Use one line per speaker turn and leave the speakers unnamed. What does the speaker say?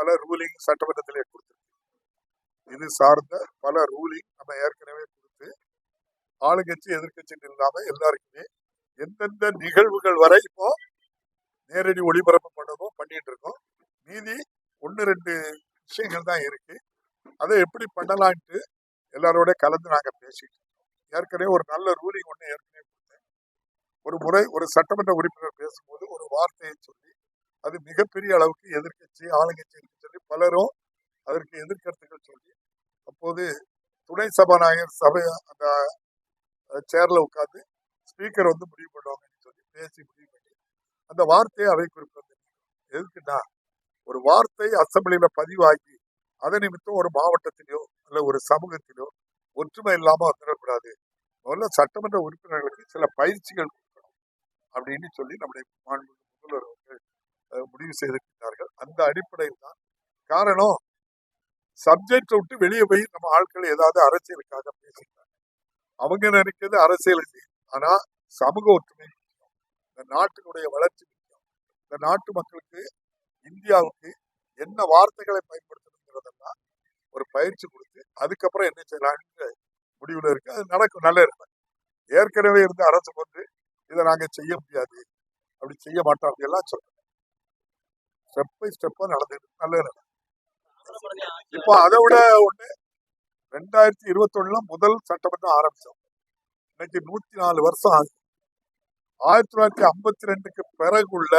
பல ரூலிங் சட்டமன்றத்திலே கொடுத்துருக்கு. இது சார்ந்த பல ரூலிங் நம்ம ஏற்கனவே கொடுத்து ஆளுங்கட்சி எதிர்கட்சின்னு இல்லாம எல்லாருக்குமே எந்தெந்த நிகழ்வுகள் வரை இப்போ நேரடி ஒளிபரப்பு பண்ணதும் பண்ணிட்டு இருக்கோம். மீதி ஒன்று ரெண்டு விஷயங்கள் தான் இருக்கு. அதை எப்படி பண்ணலான்ட்டு எல்லாரோட கலந்து நாங்கள் பேசிட்டு ஏற்கனவே ஒரு நல்ல ரூலிங் ஒன்று ஏற்கனவே கொடுத்தேன். ஒரு முறை ஒரு சட்டமன்ற உறுப்பினர் பேசும்போது ஒரு வார்த்தையை சொல்லி அது மிகப்பெரிய அளவுக்கு எதிர்க்கட்சி ஆளுங்கட்சி என்று சொல்லி பலரும் அதற்கு எதிர்கருத்துக்கள் சொல்லி அப்போது துணை சபாநாயகர் சபை அந்த சேர்ல உட்காந்து ஸ்பீக்கர் வந்து முடிவு பண்ணுவாங்கன்னு சொல்லி பேசி முடிவு பண்ணி அந்த வார்த்தையை அவை குறிப்பிட்டு எதுக்குன்னா ஒரு வார்த்தை அசம்பிளியில பதிவாகி அதை நிமித்தம் ஒரு மாவட்டத்திலோ அல்ல ஒரு சமூகத்திலோ ஒற்றுமை இல்லாம வந்துடக்கூடாது. முதல்ல சட்டமன்ற உறுப்பினர்களுக்கு சில பயிற்சிகள் கொடுக்கணும் அப்படின்னு சொல்லி நம்முடைய மாண்பு முதல்வர் அவர்கள் முடிவு செய்திருக்கிறார்கள். அந்த அடிப்படையில் தான். காரணம் சப்ஜெக்டை விட்டு வெளியே போய் நம்ம ஆட்கள் ஏதாவது அரசியலுக்காக பேசிக்கிறாங்க அவங்க நினைக்கிறது அரசியல் ஆனா சமூக ஒற்றுமை முக்கியம். இந்த நாட்டினுடைய வளர்ச்சி முக்கியம். இந்த நாட்டு மக்களுக்கு இந்தியாவுக்கு என்ன வார்த்தைகளை பயன்படுத்தணுங்கிறதெல்லாம் ஒரு பயிற்சி கொடுத்து அதுக்கப்புறம் என்ன செய்யலாம்ன்ற முடிவுல இருக்கு. அது நடக்கும் நல்ல இருக்கு. ஏற்கனவே இருந்த அரசு வந்து இதை நாங்க செய்ய முடியாது. அப்படி செய்ய மாட்டோம். அப்படி எல்லாம் சொல்றோம் ஸ்டெப் பை ஸ்டெப்பா நடந்தது நல்ல இருக்கு இப்போ அதை விட ஒண்ணு ரெண்டாயிரத்தி இருபத்தொன்னுல முதல் சட்டமன்றம் ஆரம்பிச்சோம். இன்னைக்கு நூத்தி நாலு வருஷம் ஆகுது. ஆயிரத்தி தொள்ளாயிரத்தி ஐம்பத்தி ரெண்டுக்கு பிறகுள்ள